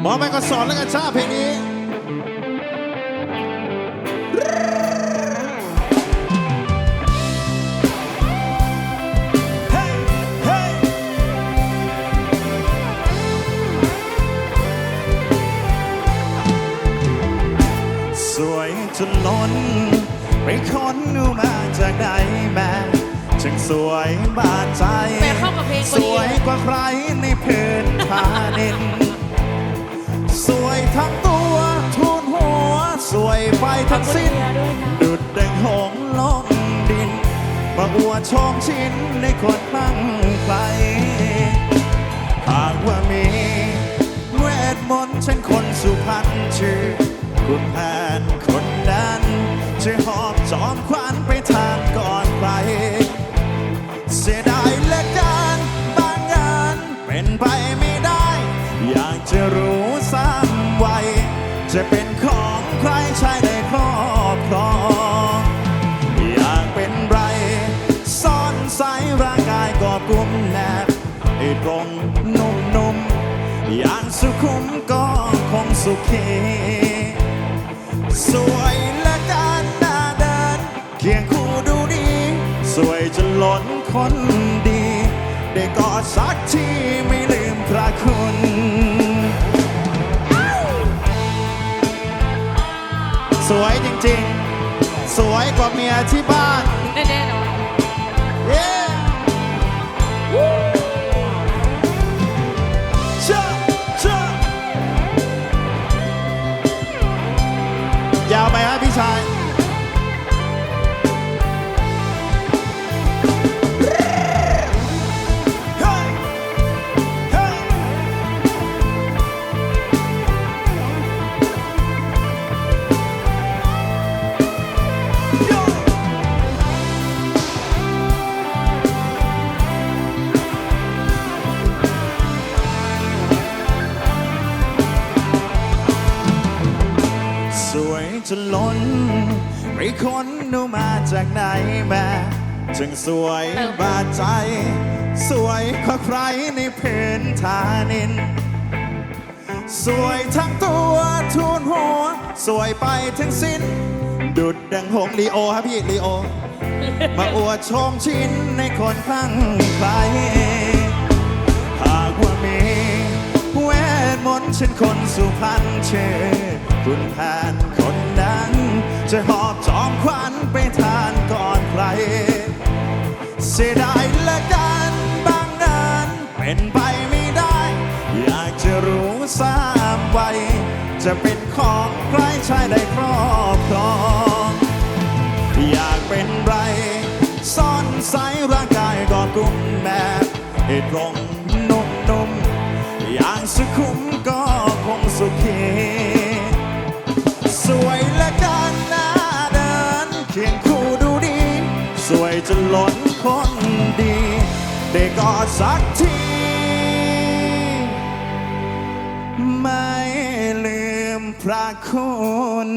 หมอไปก็สอนแล้วกันชาเพลงนี้สวยจนล้นไปค้นดูมาจากไหนแม่ จึงสวยบาดใจแปลเข้ากับเพลงพอสดีวยกว่าใครในพื้นผาดิน สวยทั้งตัวทุนหัว สวยไปทั้งสิ้น ดุดดังหงส์ลงดินมาอวดชมชิ้นในคนคลั่งไคล้หากว่ามีเวทมนต์เช่นคนสุพรรณชื่อ คุณแผนคนนั้นจะหอบจอมควันไไม่ได้ อยากจะรู้ซ้ำไว้ จะเป็นของใครใช้ในครอบครองอยากเป็นไร ซ่อนใสร่างกายก็กลุ่มแนบไอ้ตรงนุ่มๆอย่างสุขุมก็คงสุขีสวยและการหน้าเดินเคียงคู่ดูดี สวยจนล้นคนดี ได้กอดสักทีไม่ลืม ระคุณสวยจริงๆ สวยกว่าเมียที่บ้านแน่ๆน จนล้น ไม่ค้นดูมาจากไหนแม่จึงสวยบาดใจ สวยกว่าใครในพื้นฐานิน สวยทั้งตัวทูนหัว สวยไปทั้งสิ้น ดุดดังหงลีโอครับพี่ลีโอ มาอวดชมชิ้นในคนข้างใครหากว่ามีเวทมนต์เช่นคนสุพรรณเชื่อคุณแพ้ จะหอบจอมขวัญไปทานก่อนใคร เสียดายละกันบางงานเป็นไปไม่ได้ อยากจะรู้สามไวจะเป็นของใครใช้ได้ครอบครอง อยากเป็นไรซ่อนใสร่างกายก็กุมแนบให้ตรงนุ่มๆอย่างสุขุมก็คงสุขี สวยและการหน้า ล้นคนดี ได้กอดสักที ไม่ลืมพระคุณ